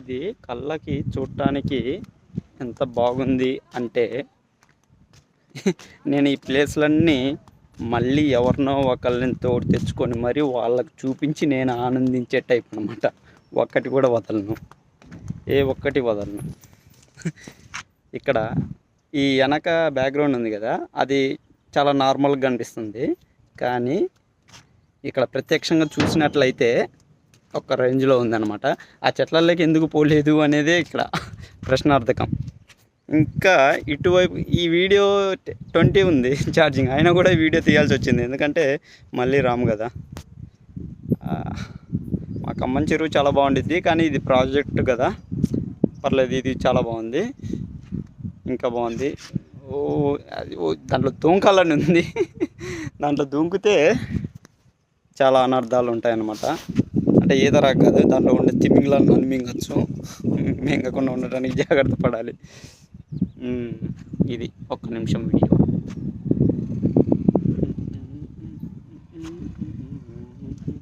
ఇది కళ్ళకి చూడటానికి ఎంత బాగుంది అంటే నేను ఈ ప్లేస్లన్నీ మళ్ళీ ఎవరినో ఒకళ్ళని తోడు తెచ్చుకొని మరి వాళ్ళకి చూపించి నేను ఆనందించే టైప్ అనమాట ఒక్కటి కూడా వదలను. ఏ ఒక్కటి వదలను. ఇక్కడ ఈ వెనక బ్యాక్గ్రౌండ్ ఉంది కదా అది చాలా నార్మల్గా కనిపిస్తుంది. కానీ ఇక్కడ ప్రత్యక్షంగా చూసినట్లయితే ఒక రేంజ్లో ఉందన్నమాట. ఆ చెట్లలోకి ఎందుకు పోలేదు అనేదే ఇక్కడ ప్రశ్నార్థకం. ఇంకా ఇటువైపు ఈ వీడియో ట్వంటీ ఉంది ఛార్జింగ్. అయినా కూడా వీడియో తీయాల్సి వచ్చింది. ఎందుకంటే మళ్ళీ రాము కదా. మా ఖమ్మం చెరువు చాలా బాగుండిద్ది. కానీ ఇది ప్రాజెక్ట్ కదా. పర్లేదు ఇది చాలా బాగుంది. ఇంకా బాగుంది. ఓ అది ఓ దాంట్లో దూంకాలని ఉంది. దాంట్లో దూంకితే చాలా అనర్థాలు ఉంటాయన్నమాట. అంటే ఈత కాదు. దాంట్లో ఉండే తిమ్మింగ్లను నన్ను మింగచ్చు. మింగకుండా ఉండడానికి జాగ్రత్త పడాలి. ఇది ఒక్క నిమిషం వీడియో.